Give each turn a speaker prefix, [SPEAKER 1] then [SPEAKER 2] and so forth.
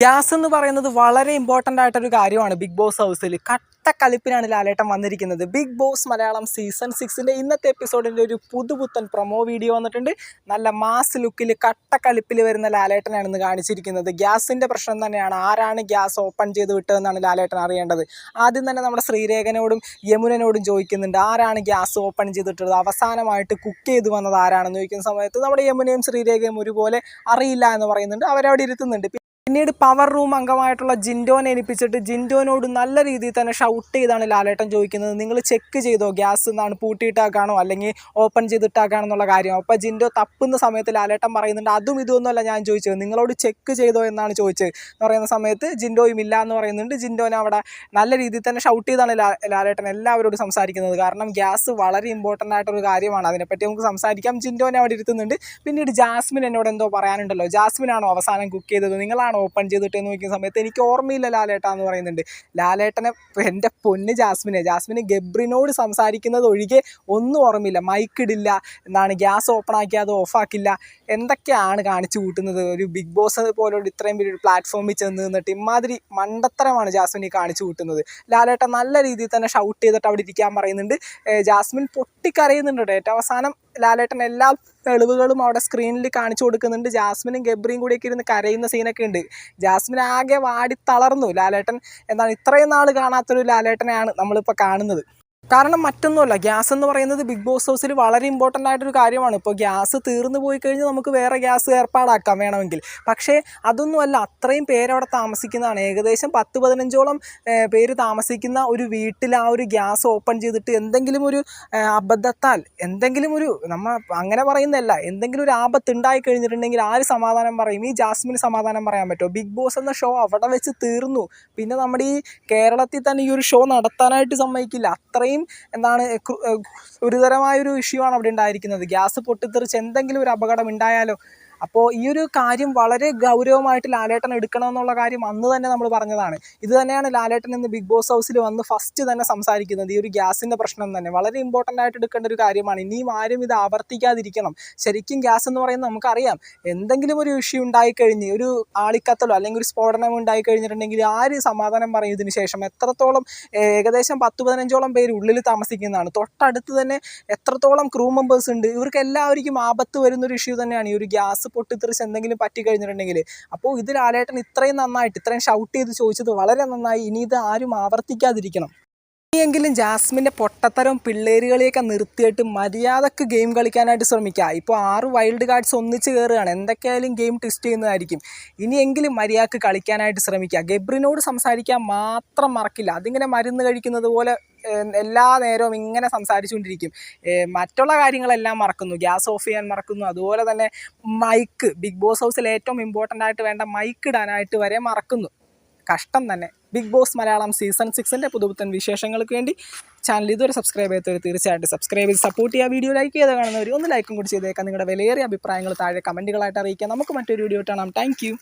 [SPEAKER 1] Gas എന്ന് പറയുന്നത് വളരെ ഇമ്പോർട്ടന്റ് ആയിട്ടൊരു കാര്യമാണ് ബിഗ് ബോസ് ഹൗസിൽ കട്ട കളിപ്പിനാണ് ലാലേട്ടൻ വന്നിരിക്കുന്നത്. ബിഗ് ബോസ് മലയാളം സീസൺ സിക്സിന്റെ ഇന്നത്തെ എപ്പിസോഡിന്റെ ഒരു പുതുപുത്തൻ പ്രൊമോ വീഡിയോ വന്നിട്ടുണ്ട്. നല്ല മാസ് ലുക്കിൽ കട്ട കളിപ്പിൽ വരുന്ന ലാലേട്ടനാണ് ഇന്ന് കാണിച്ചിരിക്കുന്നത് ഗ്യാസിന്റെ പ്രശ്നം തന്നെയാണ്. ആരാണ് ഗ്യാസ് ഓപ്പൺ ചെയ്ത് വിട്ടതെന്നാണ് ലാലേട്ടൻ അറിയേണ്ടത്. ആദ്യം തന്നെ നമ്മുടെ ശ്രീരേഖനോടും യമുനനോടും ചോദിക്കുന്നുണ്ട്. ആരാണ് ഗ്യാസ് ഓപ്പൺ ചെയ്തിട്ടുള്ളത്? അവസാനമായിട്ട് കുക്ക് ചെയ്ത് വന്നത് ആരാണെന്ന് ചോദിക്കുന്ന സമയത്ത് നമ്മുടെ യമുനയും ശ്രീരേഖയും ഒരുപോലെ അറിയില്ല എന്ന് പറയുന്നുണ്ട്. അവരവിടെ ഇരുത്തുന്നുണ്ട്. പിന്നീട് പവർ റൂം അംഗമായിട്ടുള്ള ജിൻഡോനെ ഏൽപ്പിച്ചിട്ട് ജിൻഡോനോട് നല്ല രീതിയിൽ തന്നെ ഷൗട്ട് ചെയ്താണ് ലാലേട്ടൻ ചോദിക്കുന്നത്. നിങ്ങൾ ചെക്ക് ചെയ്തോ? ഗ്യാസ് എന്നാണ് പൂട്ടിയിട്ടാക്കാണോ? അല്ലെങ്കിൽ ഓപ്പൺ ചെയ്തിട്ടാക്കാണോ എന്നുള്ള കാര്യം. അപ്പോൾ ജിൻഡോ തപ്പുന്ന സമയത്ത് ലാലേട്ടൻ പറയുന്നുണ്ട് അതും ഇതൊന്നുമല്ല ഞാൻ ചോദിച്ചത്. നിങ്ങളോട് ചെക്ക് ചെയ്തോ എന്നാണ് ചോദിച്ചത്. എന്ന് പറയുന്ന സമയത്ത് ജിൻഡോയും ഇല്ല എന്ന് പറയുന്നുണ്ട്. ജിൻഡോനെ അവിടെ നല്ല രീതിയിൽ തന്നെ ഷൗട്ട് ചെയ്താണ് ലാലേട്ടൻ എല്ലാവരോടും സംസാരിക്കുന്നത്. കാരണം ഗ്യാസ് വളരെ ഇമ്പോർട്ടന്റ് ആയിട്ടൊരു കാര്യമാണ്. അതിനെപ്പറ്റി നമുക്ക് സംസാരിക്കാം. ജിൻഡോനെ അവിടെ ഇരുത്തുന്നുണ്ട്. പിന്നീട് ജാസ്മിൻ എന്നോട് എന്തോ പറയാനുണ്ടല്ലോ. ജാസ്മിനാണോ അവസാനം കുക്ക് ചെയ്തത്? നിങ്ങളാണോ ഓപ്പൺ ചെയ്തിട്ട് എന്ന് നോക്കിയ സമയത്ത് എനിക്ക് ഓർമ്മയില്ല ലാലേട്ട എന്ന് പറയുന്നുണ്ട്. ലാലേട്ടനെ എന്റെ പൊന്ന് ജാസ്മിനെ ജാസ്മിന് ഗബ്രിനോട് സംസാരിക്കുന്നത് ഒഴികെ ഒന്നും ഓർമ്മയില്ല. മൈക്ക് ഇടില്ല എന്താണ് ഗ്യാസ് ഓപ്പൺ ആക്കി അത് ഓഫാക്കില്ല എന്തൊക്കെയാണ് കാണിച്ചു കൂട്ടുന്നത്? ഒരു ബിഗ് ബോസ് പോലുള്ള ഇത്രയും വലിയൊരു പ്ലാറ്റ്ഫോമിൽ ചെന്ന് നിന്നിട്ട് ഇമാതിരി മണ്ടത്തരമാണ് ജാസ്മിൻ കാണിച്ചു കൂട്ടുന്നത്. ലാലേട്ട നല്ല രീതിയിൽ തന്നെ ഷൗട്ട് ചെയ്തിട്ട് അവിടെ ഇരിക്കാൻ പറയുന്നുണ്ട്. ജാസ്മിൻ പൊട്ടിക്കരയുന്നുണ്ട് ഏറ്റവും അവസാനം ലാലേട്ടൻ എല്ലാ തെളിവുകളും അവിടെ സ്ക്രീനിൽ കാണിച്ചു കൊടുക്കുന്നുണ്ട്. ജാസ്മിനും ഗബ്രിയും കൂടിയൊക്കെ ഇരുന്ന് കരയുന്ന സീനൊക്കെ ഉണ്ട്. ജാസ്മിൻ ആകെ വാടി തളർന്നു. ലാലേട്ടൻ എന്താണ് ഇത്രയും നാൾ കാണാത്തൊരു ലാലേട്ടനെയാണ് നമ്മളിപ്പോൾ കാണുന്നത്. കാരണം മറ്റൊന്നുമല്ല ഗ്യാസ് എന്ന് പറയുന്നത് ബിഗ് ബോസ് ഹൗസിൽ വളരെ ഇമ്പോർട്ടന്റ് ആയിട്ടൊരു കാര്യമാണ്. ഇപ്പോൾ ഗ്യാസ് തീർന്നു പോയി കഴിഞ്ഞാൽ നമുക്ക് വേറെ ഗ്യാസ് ഏർപ്പാടാക്കാം വേണമെങ്കിൽ. പക്ഷേ അതൊന്നുമല്ല അത്രയും പേരവിടെ താമസിക്കുന്നതാണ്. ഏകദേശം പത്ത് പതിനഞ്ചോളം പേര് താമസിക്കുന്ന ഒരു വീട്ടിൽ ആ ഒരു ഗ്യാസ് ഓപ്പൺ ചെയ്തിട്ട് എന്തെങ്കിലും ഒരു അബദ്ധത്താൽ എന്തെങ്കിലും ഒരു നമ്മൾ അങ്ങനെ പറയുന്നതല്ല എന്തെങ്കിലും ഒരു ആപത്ത് ഉണ്ടായി കഴിഞ്ഞിട്ടുണ്ടെങ്കിൽ ആര് സമാധാനം പറയും. ഈ ജാസ്മിന് സമാധാനം പറയാൻ പറ്റുമോ? ബിഗ് ബോസ് എന്ന ഷോ അവിടെ വെച്ച് തീർന്നു. പിന്നെ നമ്മുടെ ഈ കേരളത്തിൽ തന്നെ ഈ ഒരു ഷോ നടത്താനായിട്ട് സമ്മതിക്കില്ല. അത്രയും എന്താണ് ക്രു- ഏഹ് ഗുരുതരമായൊരു ഇഷ്യൂ ആണ് അവിടെ ഉണ്ടായിരിക്കുന്നത്. ഗ്യാസ് പൊട്ടിത്തെറിച്ച് എന്തെങ്കിലും ഒരു അപകടം ഉണ്ടായാലോ? അപ്പോൾ ഈ ഒരു കാര്യം വളരെ ഗൗരവമായിട്ട് ലാലേട്ടൻ എടുക്കണമെന്നുള്ള കാര്യം അന്ന് തന്നെ നമ്മൾ പറഞ്ഞതാണ്. ഇത് തന്നെയാണ് ലാലേട്ടൻ ഇന്ന് ബിഗ് ബോസ് ഹൗസിൽ വന്ന് ഫസ്റ്റ് തന്നെ സംസാരിക്കുന്നത്. ഈ ഒരു ഗ്യാസിന്റെ പ്രശ്നം തന്നെ. വളരെ ഇമ്പോർട്ടന്റ് ആയിട്ട് എടുക്കേണ്ട ഒരു കാര്യമാണ്. ഇനിയും ആരും ഇത് ആവർത്തിക്കാതിരിക്കണം. ശരിക്കും ഗ്യാസ് എന്ന് പറയുന്നത് നമുക്കറിയാം. എന്തെങ്കിലും ഒരു ഇഷ്യൂ ഉണ്ടായിക്കഴിഞ്ഞ് ഒരു ആളിക്കത്തലോ അല്ലെങ്കിൽ ഒരു സ്ഫോടനം ഉണ്ടായിക്കഴിഞ്ഞിട്ടുണ്ടെങ്കിൽ ആര് സമാധാനം പറയും ഇതിന് ശേഷം? എത്രത്തോളം ഏകദേശം പത്ത് പതിനഞ്ചോളം പേര് ഉള്ളിൽ താമസിക്കുന്നതാണ്. തൊട്ടടുത്ത് തന്നെ എത്രത്തോളം ക്രൂ മെമ്പേഴ്സ് ഉണ്ട്? ഇവർക്ക് എല്ലാവർക്കും ആപത്ത് വരുന്ന ഒരു ഇഷ്യൂ തന്നെയാണ് ഈ ഒരു ഗ്യാസ് പൊട്ടിത്തെറിച്ച് എന്തെങ്കിലും പറ്റി കഴിഞ്ഞിട്ടുണ്ടെങ്കിൽ. അപ്പോൾ ഇത് ലാലേട്ടൻ ഇത്രയും നന്നായിട്ട് ഇത്രയും ഷൗട്ട് ചെയ്ത് ചോദിച്ചത് വളരെ നന്നായി. ഇനി ഇത് ആരും ആവർത്തിക്കാതിരിക്കണം. ഇനിയെങ്കിലും ജാസ്മിന്റെ പൊട്ടത്തരം പിള്ളേരുകളെയൊക്കെ നിർത്തിയിട്ട് മര്യാദയ്ക്ക് ഗെയിം കളിക്കാനായിട്ട് ശ്രമിക്കുക. ഇപ്പോൾ ആറ് വൈൽഡ് കാർഡ്സ് ഒന്നിച്ച് കയറുകയാണ് എന്തൊക്കെയായാലും ഗെയിം ടെസ്റ്റ് ചെയ്യുന്നതായിരിക്കും. ഇനിയെങ്കിലും മര്യാദയ്ക്ക് കളിക്കാനായിട്ട് ശ്രമിക്കുക. ഗബ്രിനോട് സംസാരിക്കാൻ മാത്രം മറക്കില്ല. അതിങ്ങനെ മരുന്ന് കഴിക്കുന്നത് പോലെ എല്ലാ നേരവും ഇങ്ങനെ സംസാരിച്ചുകൊണ്ടിരിക്കും. മറ്റുള്ള കാര്യങ്ങളെല്ലാം മറക്കുന്നു. ഗ്യാസ് ഓഫ് ചെയ്യാൻ മറക്കുന്നു. അതുപോലെ തന്നെ മൈക്ക് ബിഗ് ബോസ് ഹൗസിൽ ഏറ്റവും ഇമ്പോർട്ടന്റ് ആയിട്ട് വേണ്ട മൈക്ക് ഇടാനായിട്ട് വരെ മറക്കുന്നു. കഷ്ടം തന്നെ. ബിഗ് ബോസ് മലയാളം സീസൺ സിക്സിന്റെ പുതുപുത്തൻ വിശേഷങ്ങൾക്ക് വേണ്ടി ചാനൽ ഇതുവരെ സബ്സ്ക്രൈബ് ചെയ്യാത്തവർ തീർച്ചയായിട്ടും സബ്സ്ക്രൈബ് ചെയ്ത് സപ്പോർട്ട് ചെയ്യുക. വീഡിയോ ലൈക്ക് ചെയ്ത് കാണുന്നവർ ഒന്ന് ലൈക്കും കൂടി ചെയ്തേക്കാം. നിങ്ങളുടെ വിലയേറിയ അഭിപ്രായങ്ങൾ താഴെ കമന്റുകളായിട്ട് അറിയിക്കാം. നമുക്ക് മറ്റൊരു വീഡിയോ കാണാം. താങ്ക്